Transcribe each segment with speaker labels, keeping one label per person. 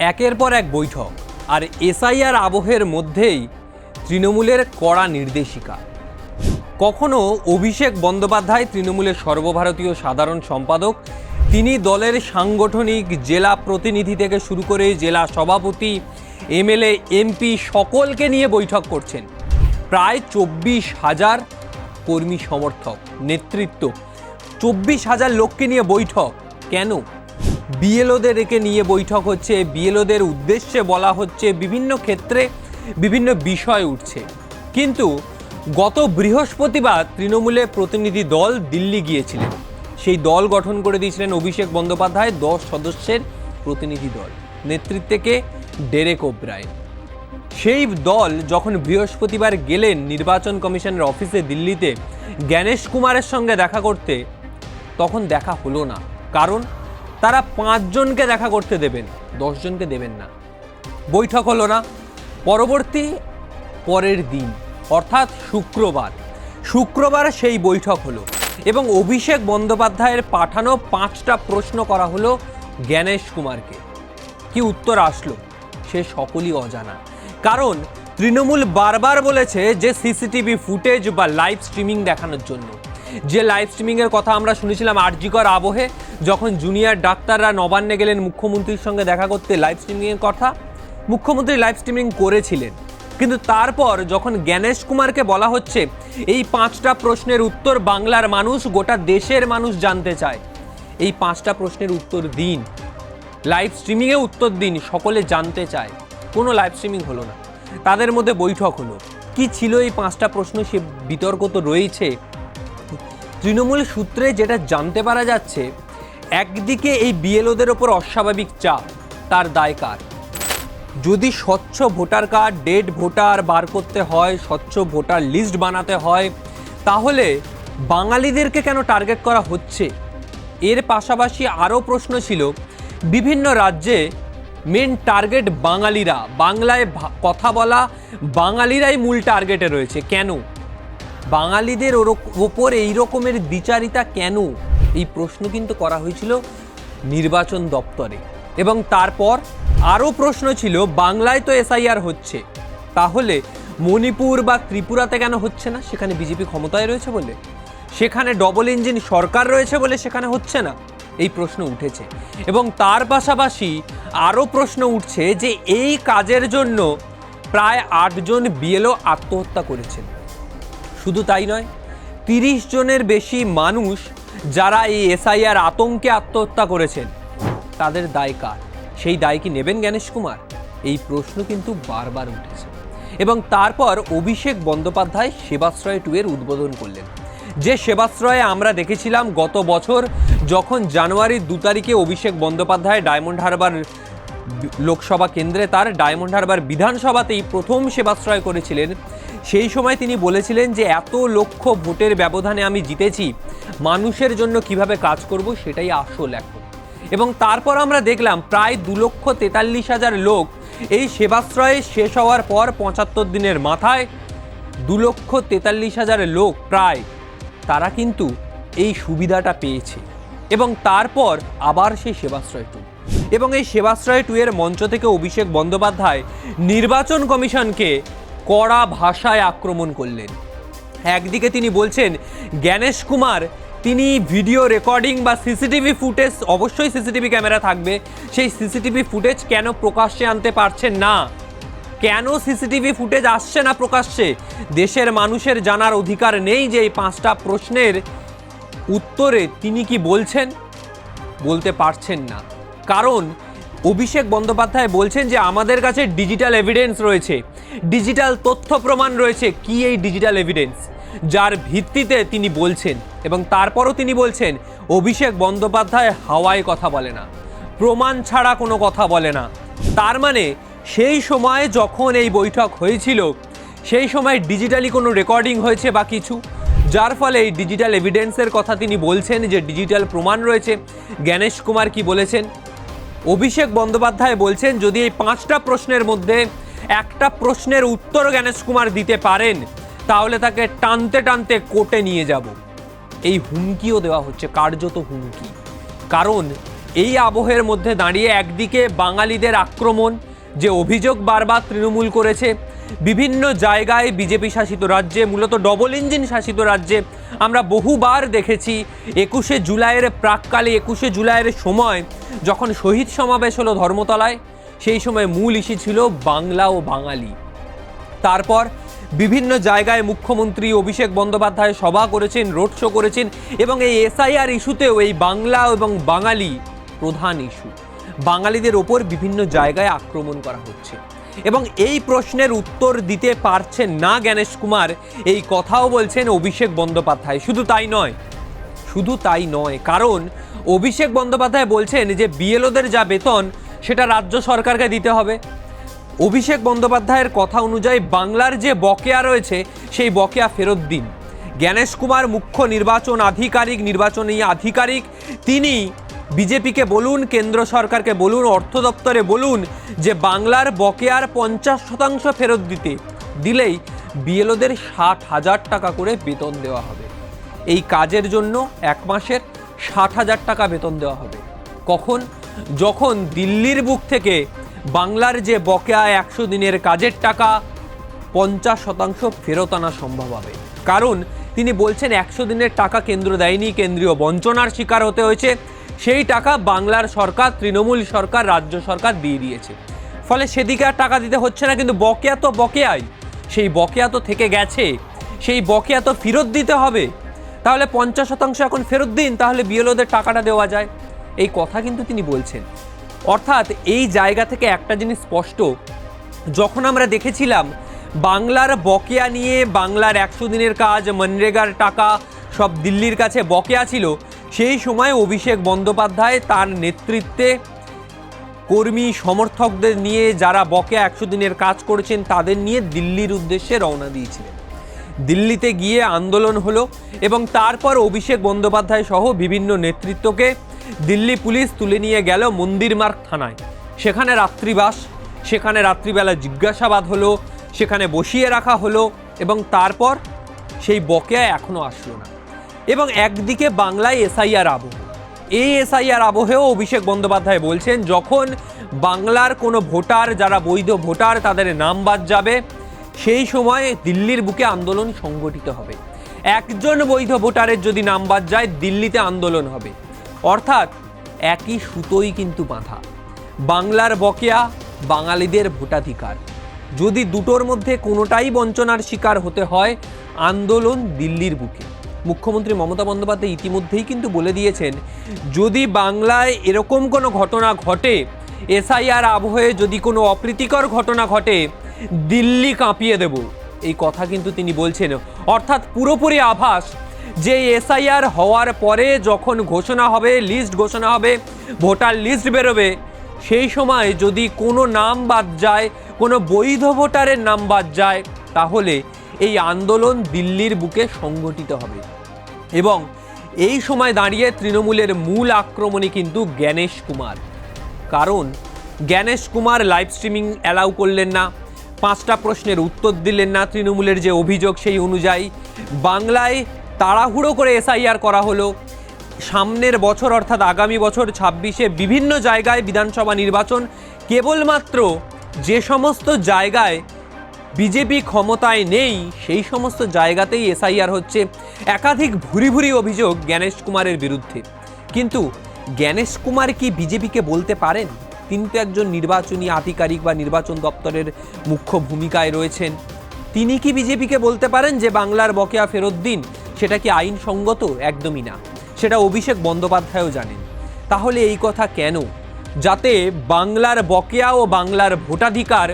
Speaker 1: একের পর এক বৈঠক, আর এসআইআর আবহের মধ্যেই তৃণমূলের কড়া নির্দেশিকা। কখনো অভিষেক বন্দ্যোপাধ্যায় তৃণমূলের সর্বভারতীয় সাধারণ সম্পাদক, তিনি দলের সাংগঠনিক জেলা প্রতিনিধি থেকে শুরু করে জেলা সভাপতি, এমএলএ, এমপি সকলকে নিয়ে বৈঠক করছেন। প্রায় চব্বিশ হাজার কর্মী সমর্থক, নেতৃত্ব। চব্বিশ হাজার লোককে নিয়ে বৈঠক, কেন? বিএলওদের একে নিয়ে বৈঠক হচ্ছে। বিএলওদের উদ্দেশ্যে বলা হচ্ছে, বিভিন্ন ক্ষেত্রে বিভিন্ন বিষয় উঠছে। কিন্তু গত বৃহস্পতিবার তৃণমূলের প্রতিনিধি দল দিল্লি গিয়েছিলেন। সেই দল গঠন করে দিয়েছিলেন অভিষেক বন্দ্যোপাধ্যায়, দশ সদস্যের প্রতিনিধি দল। নেতৃত্বে ডেরেক ওব্রায়ন সেই দল যখন বৃহস্পতিবার গেলেন নির্বাচন কমিশনের অফিসে দিল্লিতে, জ্ঞানেশ কুমারের সঙ্গে দেখা করতে, তখন দেখা হলো না। কারণ তারা পাঁচজনকে দেখা করতে দেবেন, দশজনকে দেবেন না। বৈঠক হলো না, পরবর্তী পরের দিন, অর্থাৎ শুক্রবার। শুক্রবার সেই বৈঠক হলো এবং অভিষেক বন্দ্যোপাধ্যায়ের পাঠানো পাঁচটা প্রশ্ন করা হলো জ্ঞানেশ কুমারকে। কি উত্তর আসলো, সে সকলই অজানা। কারণ তৃণমূল বারবার বলেছে যে সিসিটিভি ফুটেজ বা লাইভ স্ট্রিমিং দেখানোর জন্য। যে লাইভ স্ট্রিমিংয়ের কথা আমরা শুনেছিলাম আরজিকর আবহে যখন জুনিয়র ডাক্তাররা নবান্নে গেলেন, মুখ্যমন্ত্রীর সঙ্গে দেখা করতে লাইভ স্ট্রিমিংয়ের কথা, মুখ্যমন্ত্রী লাইভ স্ট্রিমিং করেছিলেন। কিন্তু তারপর যখন জ্ঞানেশ কুমারকে বলা হচ্ছে, এই পাঁচটা প্রশ্নের উত্তর বাংলার মানুষ, গোটা দেশের মানুষ জানতে চায়। এই পাঁচটা প্রশ্নের উত্তর দিন। লাইভ স্ট্রিমিংয়ে উত্তর দিন, সকলে জানতে চায়। কোনো লাইভ স্ট্রিমিং হলো না। তাদের মধ্যে বৈঠক হলো। কি ছিল এই পাঁচটা প্রশ্ন? সে বিতর্ক তো রয়েছে। তৃণমূল সূত্রে যেটা জানতে পারা যাচ্ছে একদিকে এই বিএলওদের ওপর অস্বাভাবিক চাপ, তার দায় কার? যদি স্বচ্ছ ভোটার কার্ড, ডেড ভোটার বার করতে হয়, স্বচ্ছ ভোটার লিস্ট বানাতে হয়, তাহলে বাঙালিদেরকে কেন টার্গেট করা হচ্ছে? এর পাশাপাশি আরও প্রশ্ন ছিল, বিভিন্ন রাজ্যে মেন টার্গেট বাঙালিরা, বাংলায় কথা বলা বাঙালিরাই মূল টার্গেটে রয়েছে। কেন? বাঙালিদের ওপর এই রকমের দ্বিচারিতা কেন? এই প্রশ্ন কিন্তু করা হয়েছিল নির্বাচন দপ্তরে। এবং তারপর আরও প্রশ্ন ছিল, বাংলায় তো এসআইআর হচ্ছে, তাহলে মণিপুর বা ত্রিপুরাতে কেন হচ্ছে না? সেখানে বিজেপি ক্ষমতায় রয়েছে বলে। সেখানে ডবল ইঞ্জিন সরকার রয়েছে বলে সেখানে হচ্ছে না? এই প্রশ্ন উঠেছে। এবং তার পাশাপাশি আরও প্রশ্ন উঠছে যে, এই কাজের জন্য প্রায় আটজন বিএলও আত্মহত্যা করেছেন। শুধু তাই নয়, তিরিশ জনের বেশি মানুষ যারা এই এসআইআর আতঙ্কে আত্মহত্যা করেছেন, তাদের দায় কার? সেই দায় কি নেবেন জ্ঞানেশ কুমার? এই প্রশ্ন কিন্তু বারবার উঠেছে। এবং তারপর অভিষেক বন্দ্যোপাধ্যায় সেবাশ্রয় টু এর উদ্বোধন করলেন। যে সেবাশ্রয়ে আমরা দেখেছিলাম গত বছর যখন জানুয়ারির দু তারিখে অভিষেক বন্দ্যোপাধ্যায় ডায়মন্ড হারবার লোকসভা কেন্দ্রে তার ডায়মন্ড হারবার বিধানসভাতেই প্রথম সেবাশ্রয় করেছিলেন সেই সময় তিনি বলেছিলেন যে এত লক্ষ ভোটের ব্যবধানে আমি জিতেছি, মানুষের জন্য কীভাবে কাজ করব সেটাই আসল এখন। এবং তারপর আমরা দেখলাম প্রায় দু লক্ষ তেতাল্লিশ হাজার লোক এই সেবাশ্রয়ে শেষ হওয়ার পর পঁচাত্তর দিনের মাথায় দু লক্ষ তেতাল্লিশ হাজার লোক প্রায় তারা কিন্তু এই সুবিধাটা পেয়েছে। এবং তারপর আবার সেই সেবাশ্রয় টু। এবং এই সেবাশ্রয় টু এর মঞ্চ থেকে অভিষেক বন্দ্যোপাধ্যায় নির্বাচন কমিশনকে কড়া ভাষায় আক্রমণ করলেন। একদিকে তিনি বলছেন, জ্ঞানেশ কুমার, তিনি ভিডিও রেকর্ডিং বা সিসিটিভি ফুটেজ, অবশ্যই সিসিটিভি ক্যামেরা থাকবে, সেই সিসিটিভি ফুটেজ কেন প্রকাশ্যে আনতে পারছেন না? কেন সিসিটিভি ফুটেজ আসছে না প্রকাশ্যে? দেশের মানুষের জানার অধিকার নেই যে এই পাঁচটা প্রশ্নের উত্তরে তিনি কি বলছেন? বলতে পারছেন না। কারণ, অভিষেক বন্দ্যোপাধ্যায় বলছেন যে, আমাদের কাছে ডিজিটাল এভিডেন্স রয়েছে। ডিজিটাল তথ্য প্রমাণ রয়েছে কি এই ডিজিটাল এভিডেন্স যার ভিত্তিতে তিনি বলছেন এবং তারপরও তিনি বলছেন, অভিষেক বন্দ্যোপাধ্যায় হাওয়ায় কথা বলে না। প্রমাণ ছাড়া কোনো কথা বলে না। তার মানে সেই সময় যখন এই বৈঠক হয়েছিল, সেই সময় ডিজিটালি কোনো রেকর্ডিং হয়েছে বা কিছু? যার ফলে এই ডিজিটাল এভিডেন্সের কথা তিনি বলছেন যে ডিজিটাল প্রমাণ রয়েছে। জ্ঞানেশ কুমার কি বলেছেন? অভিষেক বন্দ্যোপাধ্যায় বলছেন, যদি এই পাঁচটা প্রশ্নের মধ্যে একটা প্রশ্নের উত্তর জ্ঞানেশ কুমার দিতে পারেন, তাহলে তাকে টানতে টানতে কোর্টে নিয়ে যাব। এই হুমকিও দেওয়া হচ্ছে, কার্যত হুমকি। কারণ এই আবহের মধ্যে দাঁড়িয়ে একদিকে বাঙালিদের আক্রমণ, যে অভিযোগ বারবার তৃণমূল করেছে, বিভিন্ন জায়গায় বিজেপি শাসিত রাজ্যে, মূলত ডবল ইঞ্জিন শাসিত রাজ্যে, আমরা বহুবার দেখেছি একুশে জুলাইয়ের প্রাককালে, একুশে জুলাইয়ের সময়, যখন শহীদ সমাবেশ হলো ধর্মতলায় সেই সময় মূল ইস্যু ছিল বাংলা ও বাঙালি। তারপর বিভিন্ন জায়গায় মুখ্যমন্ত্রী অভিষেক বন্দ্যোপাধ্যায় সভা করেছেন, রোড শো করেছেন এবং এই এসআইআর ইস্যুতেও এই বাংলা এবং বাঙালি প্রধান ইস্যু। বাঙালিদের ওপর বিভিন্ন জায়গায় আক্রমণ করা হচ্ছে। এবং এই প্রশ্নের উত্তর দিতে পারছেন না জ্ঞানেশ কুমার, এই কথাও বলছেন অভিষেক বন্দ্যোপাধ্যায়। শুধু তাই নয়, শুধু তাই নয়, কারণ অভিষেক বন্দ্যোপাধ্যায় বলছেন যে বিএলওদের যা বেতন সেটা রাজ্য সরকারকে দিতে হবে। অভিষেক বন্দ্যোপাধ্যায়ের কথা অনুযায়ী বাংলার যে বকেয়া রয়েছে, সেই বকেয়া ফেরত দিন। জ্ঞানেশ কুমার মুখ্য নির্বাচন আধিকারিক, নির্বাচনী আধিকারিক, তিনি বিজেপিকে বলুন, কেন্দ্র সরকারকে বলুন, অর্থ দপ্তরে বলুন যে বাংলার বকেয়ার পঞ্চাশ শতাংশ ফেরত দিতে, দিলেই বিএলওদের ষাট হাজার টাকা করে বেতন দেওয়া হবে। এই কাজের জন্য এক মাসের ষাট হাজার টাকা বেতন দেওয়া হবে। কখন? যখন দিল্লির বুক থেকে বাংলার যে বকেয়া একশো দিনের কাজের টাকা পঞ্চাশ শতাংশ ফেরত আনা সম্ভব হবে। কারণ তিনি বলছেন একশো দিনের টাকা কেন্দ্র দেয়নি, কেন্দ্রীয় বঞ্চনার শিকার হতে হয়েছে। সেই টাকা বাংলার সরকার, তৃণমূল সরকার, রাজ্য সরকার দিয়ে দিয়েছে। ফলে সেদিকে আর টাকা দিতে হচ্ছে না, কিন্তু বকেয়া তো বকেয়াই। সেই বকেয়া তো থেকে গেছে, সেই বকেয়া তো ফেরত দিতে হবে। তাহলে পঞ্চাশ শতাংশ এখন ফেরত দিন, তাহলে বিএলওদের টাকাটা দেওয়া যায়। এই কথা কিন্তু তিনি বলছেন। অর্থাৎ এই জায়গা থেকে একটা জিনিস স্পষ্ট, যখন আমরা দেখেছিলাম বাংলার বকেয়া নিয়ে বাংলার একশো দিনের কাজ, মনরেগার টাকা সব দিল্লির কাছে বকেয়া ছিল, সেই সময় অভিষেক বন্দ্যোপাধ্যায় তার নেতৃত্বে কর্মী সমর্থকদের নিয়ে যারা বকেয়া একশো দিনের কাজ করেছেন তাদের নিয়ে দিল্লির উদ্দেশ্যে রওনা দিয়েছিলেন। দিল্লিতে গিয়ে আন্দোলন হলো এবং তারপর অভিষেক বন্দ্যোপাধ্যায় সহ বিভিন্ন নেতৃত্বকে দিল্লি পুলিশ তুলে নিয়ে গেল মন্দিরমার্গ থানায়। সেখানে রাত্রিবাস, সেখানে রাত্রিবেলা জিজ্ঞাসাবাদ হলো, সেখানে বসিয়ে রাখা হলো এবং তারপর সেই বকেয়া এখনও আসলো না। এবং একদিকে বাংলায় এসআইআর আবহ। এই এসআইআর আবহেও অভিষেক বন্দ্যোপাধ্যায় বলছেন, যখন বাংলার কোনো ভোটার, যারা বৈধ ভোটার, তাদের নাম বাদ যাবে, সেই সময় দিল্লির বুকে আন্দোলন সংগঠিত হবে। একজন বৈধ ভোটারের যদি নাম বাদ যায়, দিল্লিতে আন্দোলন হবে। অর্থাৎ একই সুতোই কিন্তু বাঁধা। বাংলার বকেয়া, বাঙালিদের ভোটাধিকার। যদি দুটোর মধ্যে কোনোটাই বঞ্চনার শিকার হতে হয়, আন্দোলন দিল্লির বুকে। মুখ্যমন্ত্রী মমতা বন্দ্যোপাধ্যায় ইতিমধ্যেই কিন্তু বলে দিয়েছেন, যদি বাংলায় এরকম কোনো ঘটনা ঘটে, এসআইআর আবহে যদি কোনো অপ্রীতিকর ঘটনা ঘটে, দিল্লি কাঁপিয়ে দেব। এই কথা কিন্তু তিনি বলছেন। অর্থাৎ পুরোপুরি আভাস যে এসআইআর হওয়ার পরে যখন ঘোষণা হবে লিস্ট ঘোষণা হবে, ভোটার লিস্ট বেরোবে, সেই সময় যদি কোনো নাম বাদ যায়, কোনো বৈধ ভোটারের নাম বাদ যায়, তাহলে এই আন্দোলন দিল্লির বুকে সংগঠিত হবে। এবং এই সময় দাঁড়িয়ে তৃণমূলের মূল আক্রমণই কিন্তু জ্ঞানেশ কুমার। কারণ Gyanesh Kumar live streaming allow করলেন না, পাঁচটা প্রশ্নের উত্তর দিলেন না তৃণমূলের যে অভিযোগ সেই অনুযায়ী। বাংলায় তাড়াহুড়ো করে এসআইআর করা হলো। সামনের বছর অর্থাৎ আগামী বছর ছাব্বিশে বিভিন্ন জায়গায় বিধানসভা নির্বাচন, কেবলমাত্র যে সমস্ত জায়গায় বিজেপি ক্ষমতায় নেই, সেই সমস্ত জায়গাতেই এসআইআর হচ্ছে। একাধিক ভুরি ভুরি অভিযোগ জ্ঞানেশ কুমারের বিরুদ্ধে। কিন্তু জ্ঞানেশ কুমার কি বিজেপিকে বলতে পারেন? তিনি তো একজন নির্বাচনী আধিকারিক বা নির্বাচন দপ্তরের মুখ্য ভূমিকায় রয়েছেন। তিনি কি বিজেপিকে বলতে পারেন যে বাংলার বকেয়া ফেরত দিন? সেটা কি আইনসঙ্গত? একদমই না। সেটা অভিষেক বন্দ্যোপাধ্যায়ও জানেন। তাহলে এই কথা কেন? যাতে বাংলার বকেয়া ও বাংলার ভোটাধিকার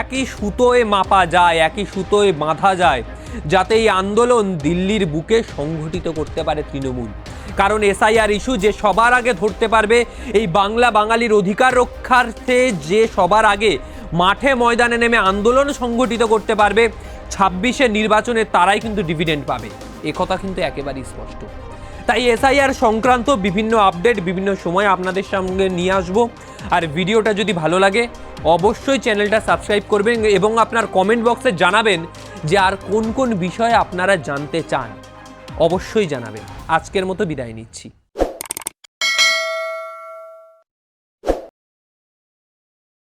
Speaker 1: একই সুতোয় মাপা যায়, একই সুতোয় বাঁধা যায়, যাতে এই আন্দোলন দিল্লির বুকে সংঘটিত করতে পারে তৃণমূল। কারণ এসআইআর ইস্যু যে সবার আগে ধরতে পারবে, এই বাংলা বাঙালির অধিকার রক্ষার্থে যে সবার আগে মাঠে ময়দানে নেমে আন্দোলন সংগঠিত করতে পারবে, ছাব্বিশে নির্বাচনে তারাই কিন্তু ডিভিডেন্ড পাবে। একথা কিন্তু একেবারেই স্পষ্ট। তাই এসআইআর সংক্রান্ত বিভিন্ন আপডেট বিভিন্ন সময় আপনাদের সঙ্গে নিয়ে আসব। আর ভিডিওটা যদি ভালো লাগে, অবশ্যই চ্যানেলটা সাবস্ক্রাইব করবেন এবং আপনার কমেন্ট বক্সে জানাবেন যে আর কোন কোন বিষয়ে আপনারা জানতে চান। অবশ্যই জানাবেন। আজকের মতো বিদায় নিচ্ছি।